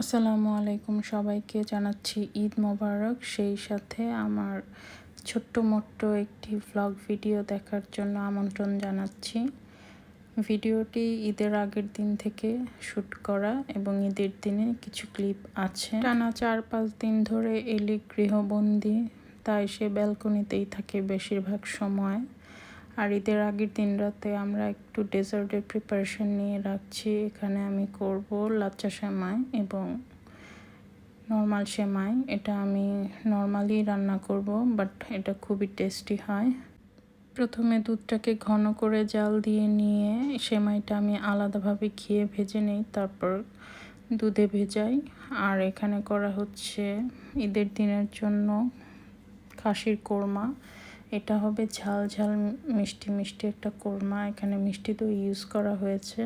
আসসালামু আলাইকুম সবাইকে জানাচ্ছি ঈদ মোবারক। সেই সাথে আমার ছোট্ট মোট্ট একটি ভ্লগ ভিডিও দেখার জন্য আমন্ত্রণ জানাচ্ছি। ভিডিওটি ঈদের আগের দিন থেকে শ্যুট করা এবং ঈদের দিনে কিছু ক্লিপ আছে। টানা চার পাঁচ দিন ধরে এলি গৃহবন্দী, তাই সে ব্যালকনিতেই থাকে বেশিরভাগ সময়। আর ঈদের আগের দিন রাতে আমরা একটু ডেজার্টের প্রিপারেশন নিয়ে রাখছি। এখানে আমি করব লাচ্চা সেমাই এবং নর্মাল সেমাই। এটা আমি নর্মালি রান্না করব বাট এটা খুবই টেস্টি হয়। প্রথমে দুধটাকে ঘন করে জাল দিয়ে নিয়ে সেমাইটা আমি আলাদাভাবে খেয়ে ভেজে নেই, তারপর দুধে ভেজাই। আর এখানে করা হচ্ছে ঈদের দিনের জন্য খাসির কোরমা। এটা হবে ঝাল ঝাল মিষ্টি মিষ্টি একটা কোরমা। এখানে মিষ্টি তো ইউজ করা হয়েছে।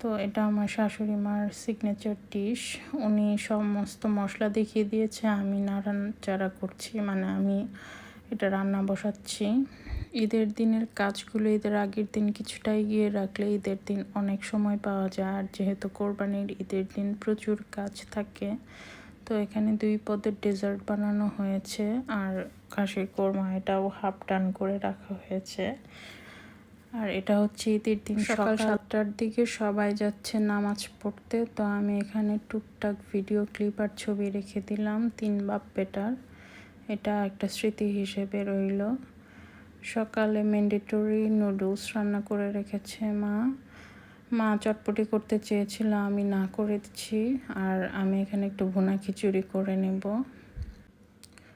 তো এটা আমার শাশুড়ি মার সিগনেচার ডিশ উনি সমস্ত মশলা দেখিয়ে দিয়েছে, আমি নাড়াচাড়া করছি মানে আমি এটা রান্না বসাচ্ছি। ঈদের দিনের কাজগুলো ঈদের আগের দিন কিছুটা এগিয়ে রাখলে ঈদের দিন অনেক সময় পাওয়া যায়। আর যেহেতু কোরবানির ঈদের দিন প্রচুর কাজ থাকে তো এখানে দুই পদের ডেজার্ট বানানো হয়েছে আর খাসির কোরমা এটাও হাফ টান করে রাখা হয়েছে। আর এটা হচ্ছে ঈদের দিন সকাল সাতটার দিকে সবাই যাচ্ছে নামাজ পড়তে। তো আমি এখানে টুকটাক ভিডিও ক্লিপ আর ছবি রেখে দিলাম তিন বাপ বেটার। এটা একটা স্মৃতি হিসেবে রইল। সকালে ম্যান্ডেটরি নুডলস রান্না করে রেখেছে মা। মা চটপটি করতে চেয়েছিল, আমি না করে দিচ্ছি আর আমি এখানে একটু ভুনা খিচুড়ি করে নেব।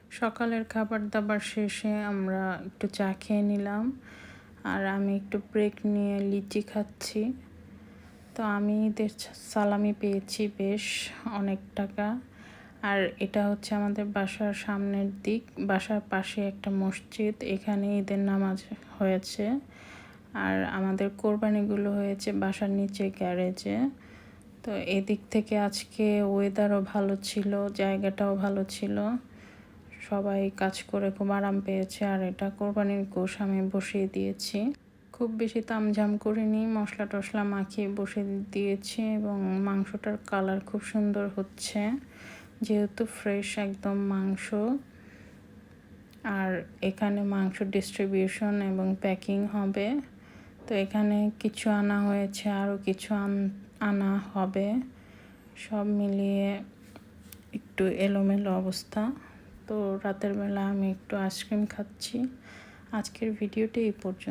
সকালের খাবার দাবার শেষে আমরা একটু চা খেয়ে নিলাম। আর আমি একটু ব্রেক নিয়ে লিচি খাচ্ছি। তো আমি সালামি পেয়েছি বেশ অনেক টাকা। আর এটা হচ্ছে আমাদের বাসার সামনের দিক, বাসার পাশে একটা মসজিদ, এখানে ঈদের নামাজ হয়েছে। আর আমাদের কোরবানিগুলো হয়েছে বাসার নিচে গ্যারেজে। তো এদিক থেকে আজকে ওয়েদারও ভালো ছিল, জায়গাটাও ভালো ছিল। সবাই কাজ করে খুব আরাম পেয়েছে, আর এটা কোরবানির গোশ আমি বসিয়ে দিয়েছি। খুব বেশি তামঝাম করিনি, মশলা টশলা মাখিয়ে বসে দিয়েছি এবং মাংসটার কালার খুব সুন্দর হচ্ছে, যেহেতু ফ্রেশ একদম মাংস। আর এখানে মাংস ডিস্ট্রিবিউশন এবং প্যাকিং হবে। তো এখানে কিছু আনা হয়েছে, আরও কিছু আনা হবে। সব মিলিয়ে একটু এলোমেলো অবস্থা। তো রাতের বেলা আমি একটু আইসক্রিম খাচ্ছি। আজকের ভিডিওটি এই পর্যন্ত।